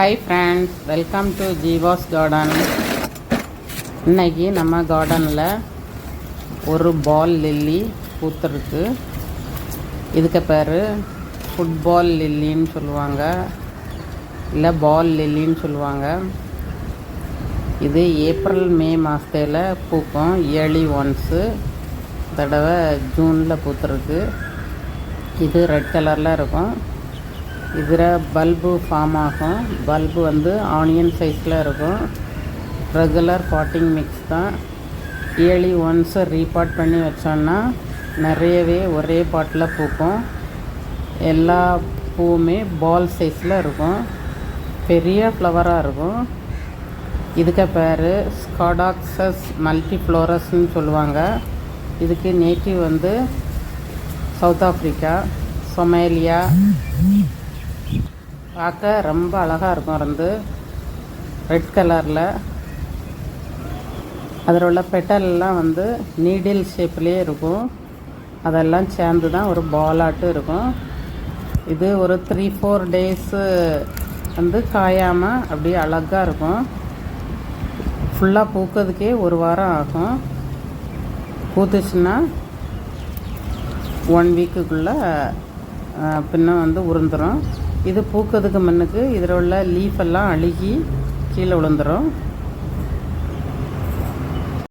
Hi friends welcome to Jeeva's garden இன்னைக்கு நம்ம கார்டனில் ஒரு பால் லில்லி பூத்துருக்கு. இதுக்கு பேர் ஃபுட்பால் லில்லின்னு சொல்லுவாங்க. இல்லை பால் லில்லின்னு சொல்லுவாங்க. இது ஏப்ரல் மே மாதத்தில் பூக்கும். இயர்லி ஒன்ஸு தடவை ஜூனில் பூத்துருக்கு. இது ரெட் கலரில் இருக்கும். இதில் பல்பு ஃபார்ம் ஆகும். பல்பு வந்து ஆனியன் சைஸில் இருக்கும். ரெகுலர் பாட்டிங் மிக்ஸ் தான். இயர்லி ஒன்ஸு ரீபாட் பண்ணி வச்சோன்னா நிறையவே ஒரே பாட்டில் பூக்கும். எல்லா பூவுமே பால் சைஸில் இருக்கும். பெரிய ஃப்ளவராக இருக்கும். இதுக்கு பேர் ஸ்காடாக்சஸ் மல்டிஃப்ளோரஸ்ன்னு சொல்லுவாங்க. இதுக்கு நேட்டிவ் வந்து சவுத் ஆஃப்ரிக்கா சொமேலியா பார்க்க ரொம்ப அழகாக இருக்கும் வந்து ரெட் கலரில் அதில் உள்ள பெட்டல்லாம் வந்து நீடில் ஷேப்லேயே இருக்கும். அதெல்லாம் சேர்ந்து தான் ஒரு பாலாட்டு இருக்கும். இது ஒரு த்ரீ ஃபோர் டேஸு வந்து காயாமல் அப்படியே அழகாக இருக்கும். ஃபுல்லாக பூக்கிறதுக்கே ஒரு வாரம் ஆகும். பூத்துச்சுன்னா ஒன் வீக்குக்குள்ளே பின்ன வந்து உருந்துடும் இது பூக்கிறதுக்கு முன்னுக்கு இதில் உள்ள லீஃப் எல்லாம் அழுகி கீழே விழுந்துடும்